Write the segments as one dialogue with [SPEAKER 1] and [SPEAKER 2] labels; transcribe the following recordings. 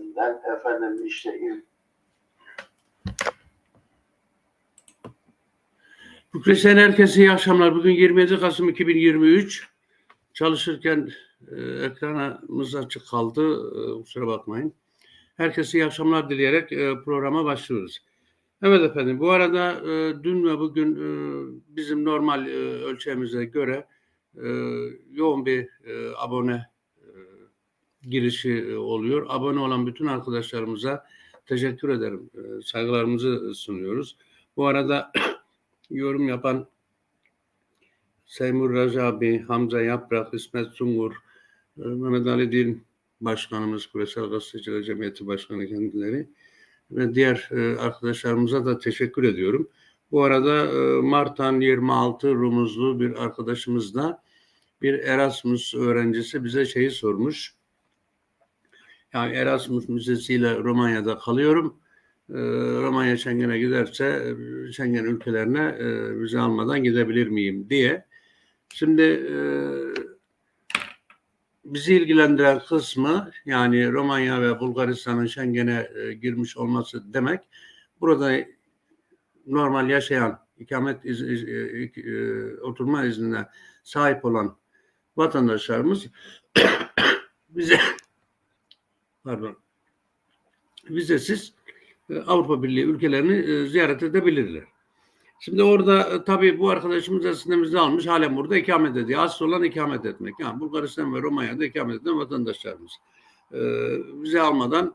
[SPEAKER 1] Ben efendim işte il-
[SPEAKER 2] Bükreşen herkese iyi akşamlar. Bugün 27 Kasım 2023. Çalışırken e, ekranımız açık kaldı. E, kusura bakmayın. Herkese iyi akşamlar dileyerek e, programa başlıyoruz. Evet efendim bu arada e, dün ve bugün e, bizim normal e, ölçeğimize göre e, yoğun bir e, abone girişi e, oluyor. Abone olan bütün arkadaşlarımıza teşekkür ederim. E, saygılarımızı sunuyoruz. Bu arada yorum yapan Seymur Racabi, Hamza Yaprak, İsmet Sungur, e, Mehmet Ali Dil Başkanımız, Küresel Gazeteciler Cemiyeti Başkanı kendileri ve diğer arkadaşlarımıza da teşekkür ediyorum. Bu arada Martan 26 Rumuzlu bir arkadaşımız da bir Erasmus öğrencisi bize şeyi sormuş. Yani Erasmus Müzesi'yle Romanya'da kalıyorum. Ee, Romanya Schengen'e giderse e, Schengen ülkelerine e, vize almadan gidebilir miyim diye. Şimdi e, bizi ilgilendiren kısmı yani Romanya ve Bulgaristan'ın Schengen'e e, girmiş olması demek burada normal yaşayan ikamet iz, iz- e, e, oturma iznine sahip olan vatandaşlarımız bize pardon vizesiz e, Avrupa Birliği ülkelerini e, ziyaret edebilirler. Şimdi orada e, tabii bu arkadaşımız aslında almış halen burada ikamet ediyor. Asıl olan ikamet etmek. Yani Bulgaristan ve Romanya'da ikamet eden vatandaşlarımız. Vize almadan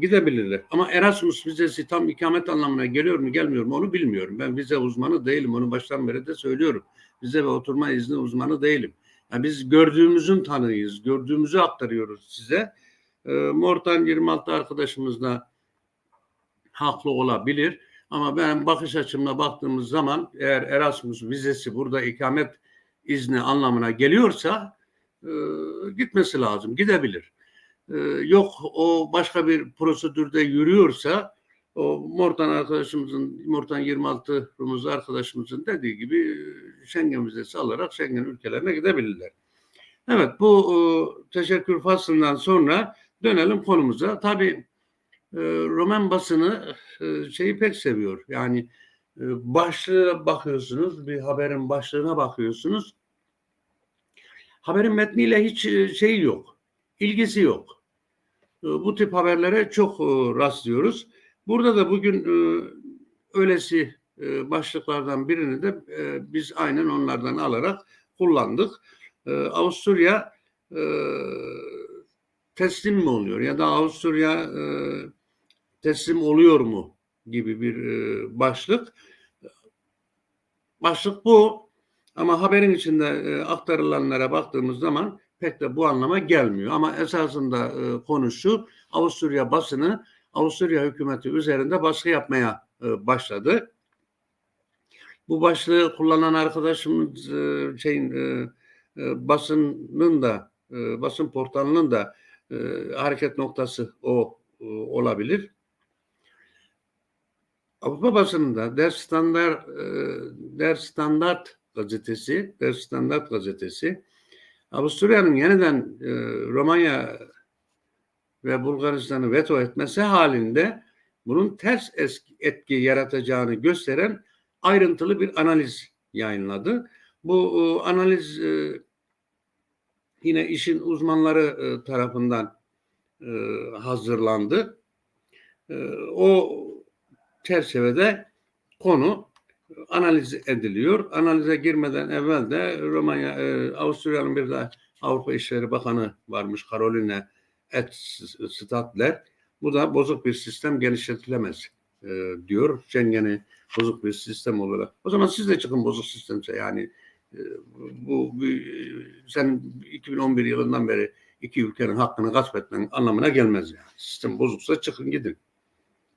[SPEAKER 2] gidebilirler. Ama Erasmus vizesi tam ikamet anlamına geliyor mu gelmiyor mu onu bilmiyorum. Ben vize uzmanı değilim. Onu baştan beri de söylüyorum. Vize ve oturma izni uzmanı değilim. Yani biz gördüğümüzün tanığıyız. Gördüğümüzü aktarıyoruz size. E, Mortan 26 arkadaşımız da haklı olabilir. Ama ben bakış açımla baktığımız zaman eğer Erasmus vizesi burada ikamet izni anlamına geliyorsa e, gitmesi lazım. Gidebilir. E, yok o başka bir prosedürde yürüyorsa o Mortan arkadaşımızın, Mortan 26 Rumuz arkadaşımızın dediği gibi Schengen vizesi alarak Schengen ülkelerine gidebilirler. Evet bu e, teşekkür faslından sonra dönelim konumuza. Tabii e, Roman basını e, şeyi pek seviyor. Yani e, başlığa bakıyorsunuz, bir haberin başlığına bakıyorsunuz. Haberin metniyle hiç e, şeyi yok, ilgisi yok. E, Bu tip haberlere çok e, rastlıyoruz. Burada da bugün e, öylesi e, başlıklardan birini de e, biz aynen onlardan alarak kullandık. E, Avusturya e, teslim mi oluyor ya da Avusturya e, teslim oluyor mu gibi bir e, başlık. Başlık bu ama haberin içinde e, aktarılanlara baktığımız zaman pek de bu anlama gelmiyor. Ama esasında e, konu şu Avusturya basını Avusturya hükümeti üzerinde baskı yapmaya e, başladı. Bu başlığı kullanan arkadaşımız e, şeyin e, e, basının da e, basın portalının da e, hareket noktası o e, olabilir. Avrupa basınında Der Standart, e, Der Standart gazetesi, Der Standart gazetesi Avusturya'nın yeniden e, Romanya ve Bulgaristan'ı veto etmesi halinde bunun ters etki yaratacağını gösteren ayrıntılı bir analiz yayınladı. Bu e, analiz e, yine işin uzmanları e, tarafından e, hazırlandı. E, o çerçevede konu analiz ediliyor. Analize girmeden evvel de Romanya, e, Avusturya'nın bir de Avrupa İşleri Bakanı varmış Caroline Et Stadler. Bu da bozuk bir sistem genişletilemez e, diyor. Schengen'i bozuk bir sistem olarak. O zaman siz de çıkın bozuk sistemse yani e, bu, bu sen 2011 yılından beri iki ülkenin hakkını gasp etmen anlamına gelmez yani. Sistem bozuksa çıkın gidin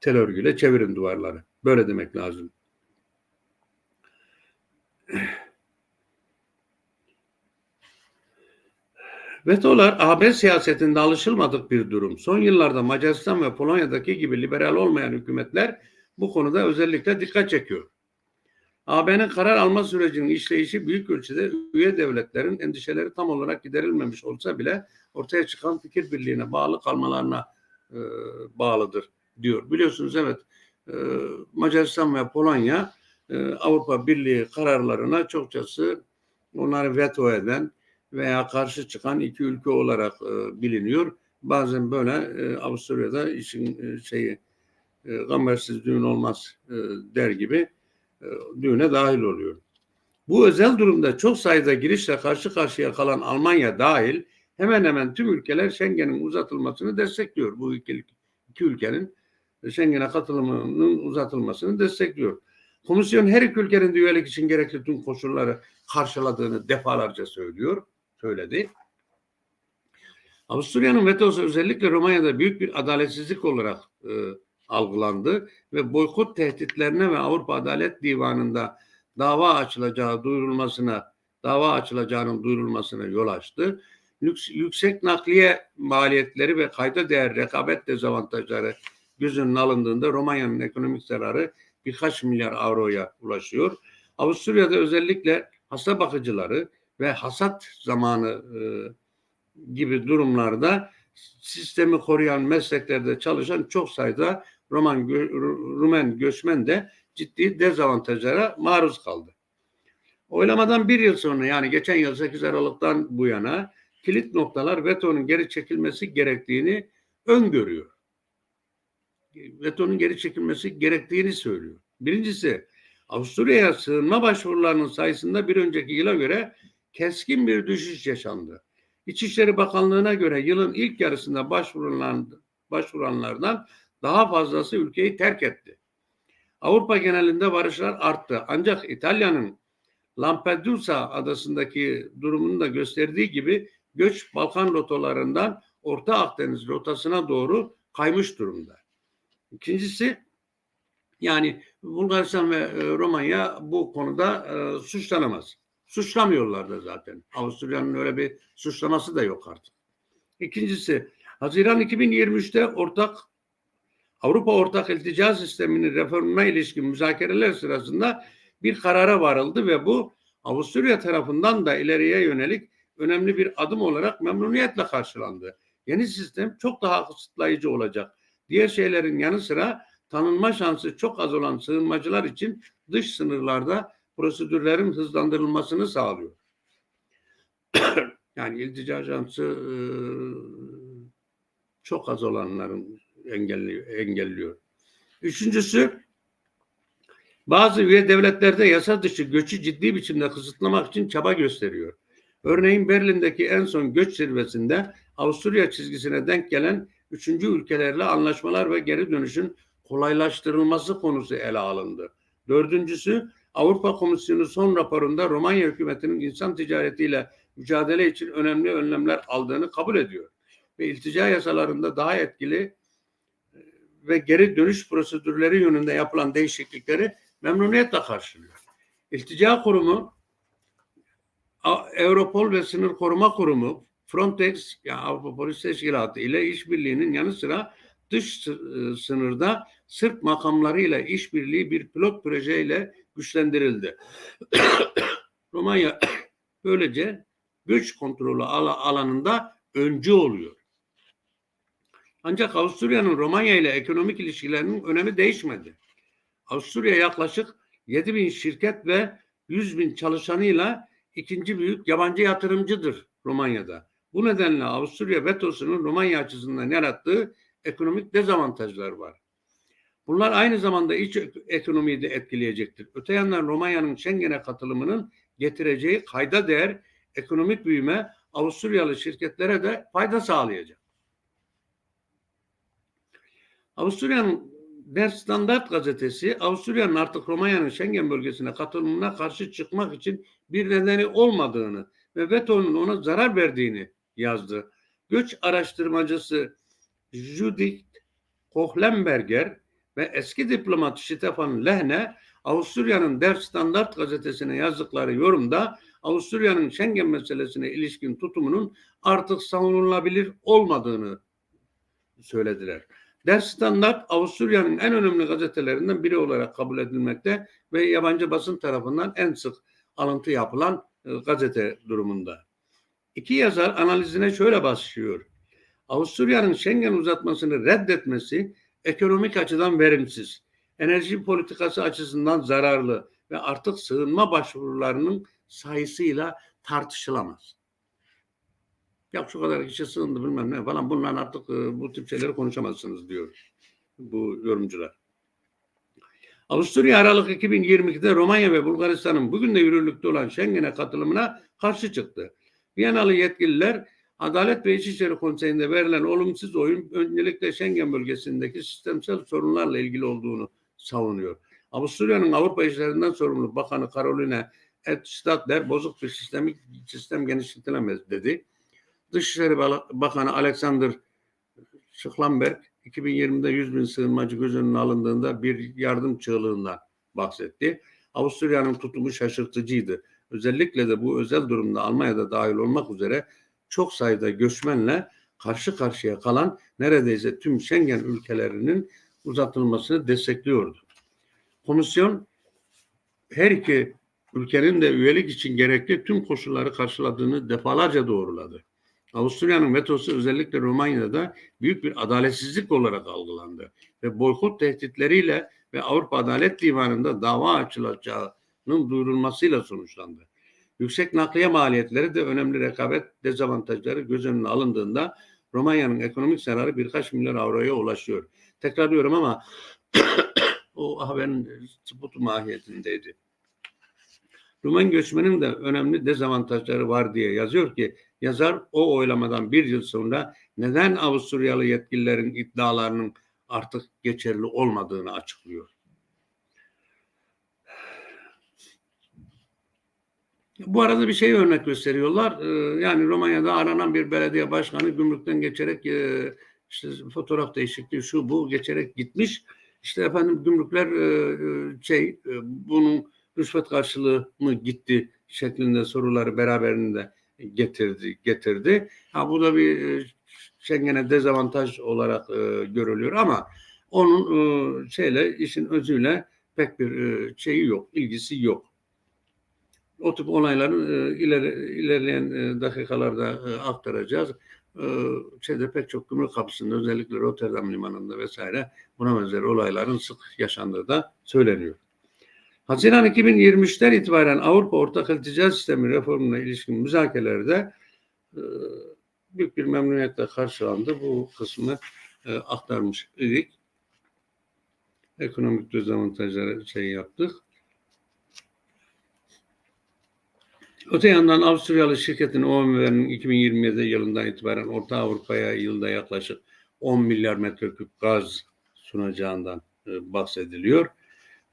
[SPEAKER 2] tel örgüyle çevirin duvarları. Böyle demek lazım. Vetolar AB siyasetinde alışılmadık bir durum. Son yıllarda Macaristan ve Polonya'daki gibi liberal olmayan hükümetler bu konuda özellikle dikkat çekiyor. AB'nin karar alma sürecinin işleyişi büyük ölçüde üye devletlerin endişeleri tam olarak giderilmemiş olsa bile ortaya çıkan fikir birliğine bağlı kalmalarına e, bağlıdır diyor. Biliyorsunuz evet e, Macaristan ve Polonya e, Avrupa Birliği kararlarına çokçası onları veto eden veya karşı çıkan iki ülke olarak e, biliniyor. Bazen böyle e, Avusturya'da işin e, şeyi e, gamersiz düğün olmaz e, der gibi düğüne dahil oluyor. Bu özel durumda çok sayıda girişle karşı karşıya kalan Almanya dahil hemen hemen tüm ülkeler Schengen'in uzatılmasını destekliyor. Bu iki ülkenin Schengen'e katılımının uzatılmasını destekliyor. Komisyon her iki ülkenin de üyelik için gerekli tüm koşulları karşıladığını defalarca söylüyor, söyledi. Avusturya'nın vetosu özellikle Romanya'da büyük bir adaletsizlik olarak e, algılandı ve boykot tehditlerine ve Avrupa Adalet Divanı'nda dava açılacağı duyurulmasına, dava açılacağının duyurulmasına yol açtı. Yüksek nakliye maliyetleri ve kayda değer rekabet dezavantajları göz önüne alındığında Romanya'nın ekonomik zararı birkaç milyar avroya ulaşıyor. Avusturya'da özellikle hasta bakıcıları ve hasat zamanı e, gibi durumlarda sistemi koruyan mesleklerde çalışan çok sayıda Roman Rumen göçmen de ciddi dezavantajlara maruz kaldı. Oylamadan bir yıl sonra yani geçen yıl 8 Aralık'tan bu yana kilit noktalar vetonun geri çekilmesi gerektiğini öngörüyor. Vetonun geri çekilmesi gerektiğini söylüyor. Birincisi Avusturya'ya sığınma başvurularının sayısında bir önceki yıla göre keskin bir düşüş yaşandı. İçişleri Bakanlığı'na göre yılın ilk yarısında başvurulan, başvuranlardan daha fazlası ülkeyi terk etti. Avrupa genelinde varışlar arttı. Ancak İtalya'nın Lampedusa adasındaki durumunu da gösterdiği gibi göç Balkan rotalarından Orta Akdeniz rotasına doğru kaymış durumda. İkincisi yani Bulgaristan ve e, Romanya bu konuda e, suçlanamaz. Suçlamıyorlar da zaten. Avusturya'nın öyle bir suçlaması da yok artık. İkincisi Haziran 2023'te ortak Avrupa Ortak İltica Sistemi'nin reformuna ilişkin müzakereler sırasında bir karara varıldı ve bu Avusturya tarafından da ileriye yönelik önemli bir adım olarak memnuniyetle karşılandı. Yeni sistem çok daha kısıtlayıcı olacak. Diğer şeylerin yanı sıra tanınma şansı çok az olan sığınmacılar için dış sınırlarda prosedürlerin hızlandırılmasını sağlıyor. yani iltica şansı çok az olanların engelliyor. engelliyor. Üçüncüsü bazı üye devletlerde yasa dışı göçü ciddi biçimde kısıtlamak için çaba gösteriyor. Örneğin Berlin'deki en son göç zirvesinde Avusturya çizgisine denk gelen üçüncü ülkelerle anlaşmalar ve geri dönüşün kolaylaştırılması konusu ele alındı. Dördüncüsü Avrupa Komisyonu son raporunda Romanya hükümetinin insan ticaretiyle mücadele için önemli önlemler aldığını kabul ediyor. Ve iltica yasalarında daha etkili ve geri dönüş prosedürleri yönünde yapılan değişiklikleri memnuniyetle karşılıyor. İltica Kurumu, Europol ve Sınır Koruma Kurumu, Frontex, yani Avrupa Polis Teşkilatı ile işbirliğinin yanı sıra dış e, sınırda Sırp makamlarıyla işbirliği bir pilot projeyle güçlendirildi. Romanya böylece göç kontrolü alanında öncü oluyor. Ancak Avusturya'nın Romanya ile ekonomik ilişkilerinin önemi değişmedi. Avusturya yaklaşık 7 bin şirket ve 100 bin çalışanıyla ikinci büyük yabancı yatırımcıdır Romanya'da. Bu nedenle Avusturya vetosunun Romanya açısından yarattığı ekonomik dezavantajlar var. Bunlar aynı zamanda iç ekonomiyi de etkileyecektir. Öte yandan Romanya'nın Schengen'e katılımının getireceği kayda değer ekonomik büyüme Avusturyalı şirketlere de fayda sağlayacak. Avusturya'nın Der Standart gazetesi Avusturya'nın artık Romanya'nın Schengen bölgesine katılımına karşı çıkmak için bir nedeni olmadığını ve vetonun ona zarar verdiğini yazdı. Göç araştırmacısı Judith Kohlemberger ve eski diplomat Stefan Lehne Avusturya'nın Der Standart gazetesine yazdıkları yorumda Avusturya'nın Schengen meselesine ilişkin tutumunun artık savunulabilir olmadığını söylediler. Der Standart Avusturya'nın en önemli gazetelerinden biri olarak kabul edilmekte ve yabancı basın tarafından en sık alıntı yapılan e, gazete durumunda. İki yazar analizine şöyle başlıyor. Avusturya'nın Schengen uzatmasını reddetmesi ekonomik açıdan verimsiz, enerji politikası açısından zararlı ve artık sığınma başvurularının sayısıyla tartışılamaz. Ya şu kadar kişi sığındı bilmem ne falan bunlar artık e, bu tip şeyleri konuşamazsınız diyor bu yorumcular. Avusturya Aralık 2022'de Romanya ve Bulgaristan'ın bugün de yürürlükte olan Schengen'e katılımına karşı çıktı. Viyanalı yetkililer Adalet ve İçişleri Konseyi'nde verilen olumsuz oyun öncelikle Schengen bölgesindeki sistemsel sorunlarla ilgili olduğunu savunuyor. Avusturya'nın Avrupa İşlerinden sorumlu Bakanı Caroline Edstadler bozuk bir sistemi, sistem genişletilemez dedi. Dışişleri Bakanı Alexander Schlamberg 2020'de 100 bin sığınmacı göz önüne alındığında bir yardım çığlığından bahsetti. Avusturya'nın tutumu şaşırtıcıydı. Özellikle de bu özel durumda Almanya'da dahil olmak üzere çok sayıda göçmenle karşı karşıya kalan neredeyse tüm Schengen ülkelerinin uzatılmasını destekliyordu. Komisyon her iki ülkenin de üyelik için gerekli tüm koşulları karşıladığını defalarca doğruladı. Avusturya'nın vetosu özellikle Romanya'da büyük bir adaletsizlik olarak algılandı ve boykot tehditleriyle ve Avrupa Adalet Divanı'nda dava açılacağının duyurulmasıyla sonuçlandı. Yüksek nakliye maliyetleri de önemli rekabet dezavantajları göz önüne alındığında Romanya'nın ekonomik zararı birkaç milyar avroya ulaşıyor. Tekrarlıyorum ama o haberin sputu mahiyetindeydi. Rumen göçmenin de önemli dezavantajları var diye yazıyor ki yazar o oylamadan bir yıl sonra neden Avusturyalı yetkililerin iddialarının artık geçerli olmadığını açıklıyor. Bu arada bir şey örnek gösteriyorlar. Ee, yani Romanya'da aranan bir belediye başkanı gümrükten geçerek e, işte fotoğraf değişikliği şu bu geçerek gitmiş. İşte efendim gümrükler e, e, şey bunun rüşvet karşılığı mı gitti şeklinde soruları beraberinde getirdi getirdi. Ha bu da bir Schengen'e dezavantaj olarak görülüyor ama onun şeyle işin özüyle pek bir şeyi yok, ilgisi yok o tip olayların e, ileri, ilerleyen e, dakikalarda e, aktaracağız. E, şeyde pek çok gümrük kapısında özellikle Rotterdam limanında vesaire buna benzer olayların sık yaşandığı da söyleniyor. Haziran 2023'ten itibaren Avrupa Ortak İltica Sistemi reformuna ilişkin müzakerelerde e, büyük bir memnuniyetle karşılandı. Bu kısmı e, aktarmış idik. Ekonomik dezavantajları şey yaptık. Öte yandan Avusturyalı şirketin OMV'nin 2027 yılından itibaren Orta Avrupa'ya yılda yaklaşık 10 milyar metreküp gaz sunacağından e, bahsediliyor.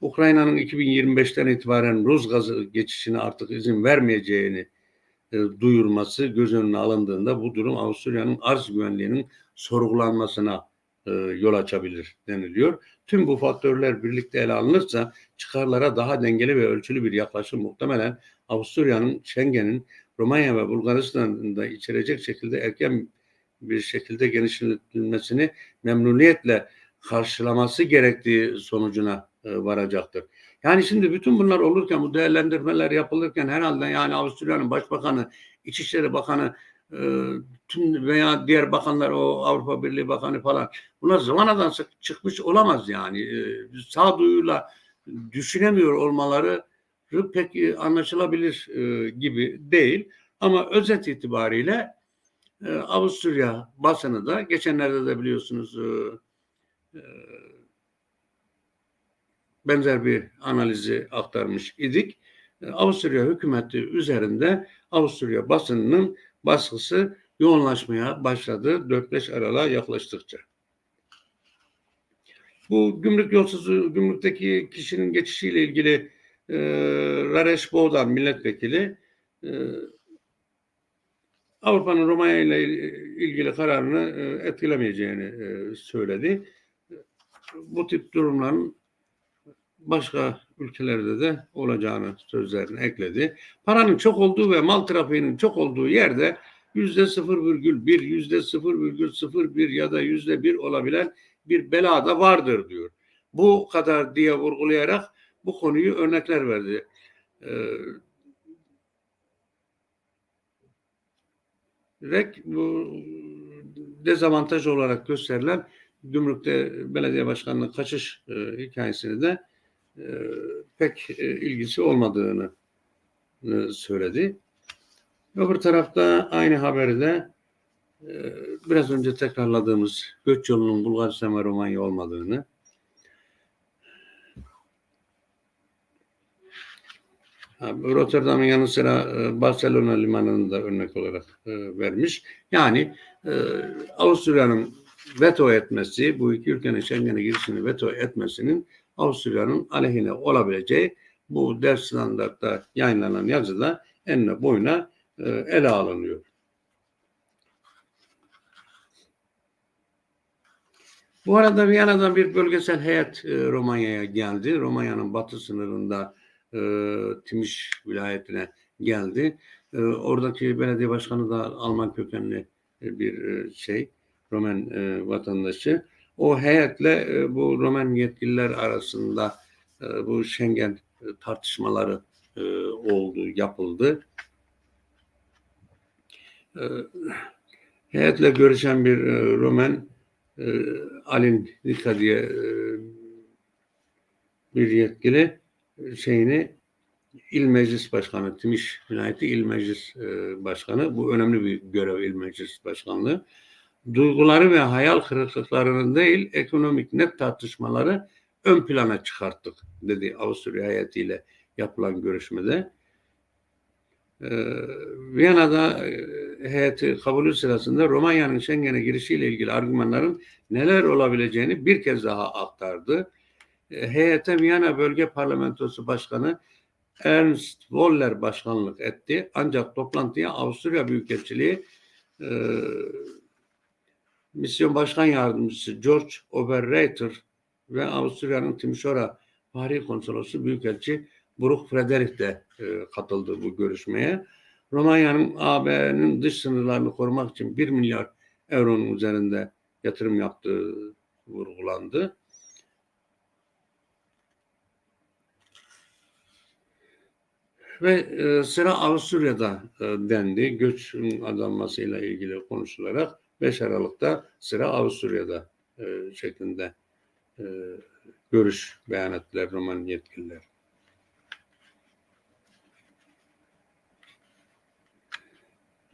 [SPEAKER 2] Ukrayna'nın 2025'ten itibaren Rus gazı geçişine artık izin vermeyeceğini e, duyurması göz önüne alındığında bu durum Avusturya'nın arz güvenliğinin sorgulanmasına e, yol açabilir deniliyor. Tüm bu faktörler birlikte ele alınırsa çıkarlara daha dengeli ve ölçülü bir yaklaşım muhtemelen Avusturya'nın, Schengen'in Romanya ve Bulgaristan'ın da içerecek şekilde erken bir şekilde genişletilmesini memnuniyetle karşılaması gerektiği sonucuna varacaktır. Yani şimdi bütün bunlar olurken bu değerlendirmeler yapılırken herhalde yani Avusturya'nın başbakanı, İçişleri Bakanı e, tüm veya diğer bakanlar o Avrupa Birliği Bakanı falan bunlar zamanadan çıkmış olamaz yani. E, sağduyuyla düşünemiyor olmaları pek e, anlaşılabilir e, gibi değil. Ama özet itibariyle e, Avusturya basını da geçenlerde de biliyorsunuz benzer bir analizi aktarmış idik. Avusturya hükümeti üzerinde Avusturya basınının baskısı yoğunlaşmaya başladı 4-5 Aralık'a yaklaştıkça. Bu gümrük yolsuzluğu, gümrükteki kişinin geçişiyle ilgili e, Rareş Boğdan milletvekili e, Avrupa'nın Romanya ile ilgili kararını e, etkilemeyeceğini e, söyledi. Bu tip durumların başka ülkelerde de olacağını sözlerine ekledi. Paranın çok olduğu ve mal trafiğinin çok olduğu yerde yüzde 0,1, yüzde 0,01 ya da yüzde bir olabilen bir bela da vardır diyor. Bu kadar diye vurgulayarak bu konuyu örnekler verdi. Ee, göstererek bu dezavantaj olarak gösterilen gümrükte belediye başkanlığı kaçış e, hikayesini de pek e, ilgisi olmadığını e, söyledi. Öbür tarafta aynı haberi de e, biraz önce tekrarladığımız göç yolunun Bulgaristan ve Romanya olmadığını Rotterdam'ın yanı sıra e, Barcelona limanını da örnek olarak e, vermiş. Yani e, Avusturya'nın veto etmesi, bu iki ülkenin Schengen'e girişini veto etmesinin Avusturya'nın aleyhine olabileceği bu ders standartta yayınlanan yazıda enine boyuna e, ele alınıyor. Bu arada Viyana'dan bir bölgesel heyet e, Romanya'ya geldi. Romanya'nın batı sınırında e, Timiş vilayetine geldi. Oradaki belediye başkanı da Alman kökenli bir şey, Roman vatandaşı. O heyetle e, bu Roman yetkililer arasında e, bu Schengen e, tartışmaları oldu, yapıldı. Heyetle görüşen bir Roman e, Alin Nika diye bir yetkili şeyini İl Meclis Başkanı, Timiş Vilayeti İl Meclis Başkanı, bu önemli bir görev İl Meclis Başkanlığı. Duyguları ve hayal kırıklıklarının değil, ekonomik net tartışmaları ön plana çıkarttık dedi Avusturya heyetiyle yapılan görüşmede. E, Viyana'da e, heyeti kabulü sırasında Romanya'nın Schengen'e girişiyle ilgili argümanların neler olabileceğini bir kez daha aktardı. E, heyete Viyana Bölge Parlamentosu Başkanı Ernst Woller başkanlık etti. Ancak toplantıya Avusturya Büyükelçiliği e, Misyon Başkan Yardımcısı George Oberreiter ve Avusturya'nın Timișoara Fahri Konsolosu Büyükelçi Bruch Frederik de e, katıldı bu görüşmeye. Romanya'nın AB'nin dış sınırlarını korumak için 1 milyar euronun üzerinde yatırım yaptığı vurgulandı. Ve e, sıra Avusturya'da e, dendi. Göçün adanmasıyla ilgili konuşularak 5 Aralık'ta sıra Avusturya'da e, şeklinde e, görüş beyan ettiler Roman yetkililer.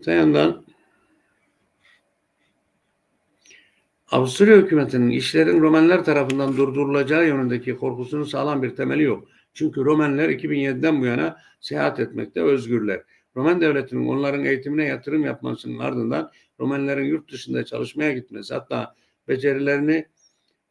[SPEAKER 2] Öte yandan Avusturya hükümetinin işlerin Romenler tarafından durdurulacağı yönündeki korkusunun sağlam bir temeli yok. Çünkü Romenler 2007'den bu yana seyahat etmekte özgürler. Roman devletinin onların eğitimine yatırım yapmasının ardından Romenlerin yurt dışında çalışmaya gitmesi hatta becerilerini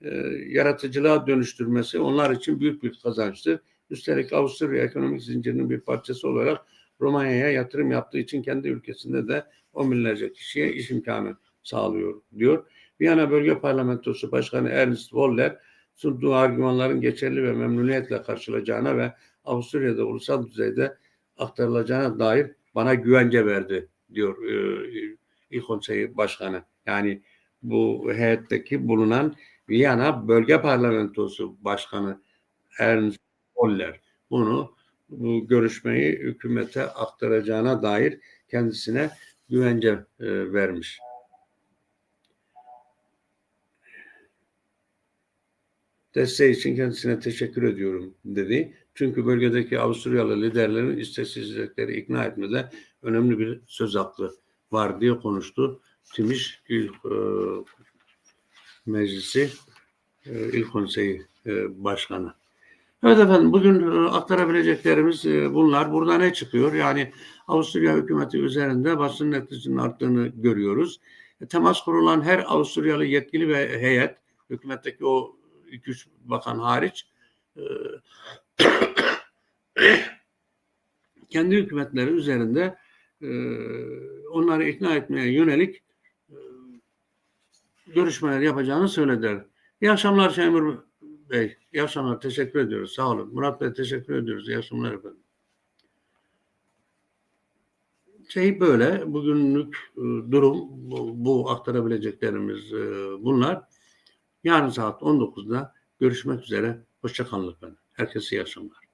[SPEAKER 2] e, yaratıcılığa dönüştürmesi onlar için büyük bir kazançtır. Üstelik Avusturya ekonomik zincirinin bir parçası olarak Romanya'ya yatırım yaptığı için kendi ülkesinde de on binlerce kişiye iş imkanı sağlıyor diyor. Viyana Bölge Parlamentosu Başkanı Ernst Woller sunduğu argümanların geçerli ve memnuniyetle karşılayacağına ve Avusturya'da ulusal düzeyde aktarılacağına dair bana güvence verdi diyor e, İl Konseyi Başkanı. Yani bu heyetteki bulunan Viyana Bölge Parlamentosu Başkanı Ernst Woller bunu bu görüşmeyi hükümete aktaracağına dair kendisine güvence e, vermiş. Desteği için kendisine teşekkür ediyorum dedi. Çünkü bölgedeki Avusturyalı liderlerin isteksizlikleri ikna etmede önemli bir söz hakkı var diye konuştu. Timiş İl e, Meclisi e, İl Konseyi e, Başkanı. Evet efendim bugün e, aktarabileceklerimiz e, bunlar. Burada ne çıkıyor? Yani Avusturya hükümeti üzerinde basın etkisinin arttığını görüyoruz. E, temas kurulan her Avusturyalı yetkili ve heyet, hükümetteki o 2-3 bakan hariç kendi hükümetleri üzerinde onları ikna etmeye yönelik e, görüşmeler yapacağını söylediler. İyi akşamlar Şemur Bey. İyi akşamlar. Teşekkür ediyoruz. Sağ olun. Murat Bey teşekkür ediyoruz. İyi akşamlar efendim. Şey böyle. Bugünlük e, durum bu, bu aktarabileceklerimiz e, bunlar. Yarın saat 19'da görüşmek üzere. Hoşçakalın efendim. Herkese iyi akşamlar.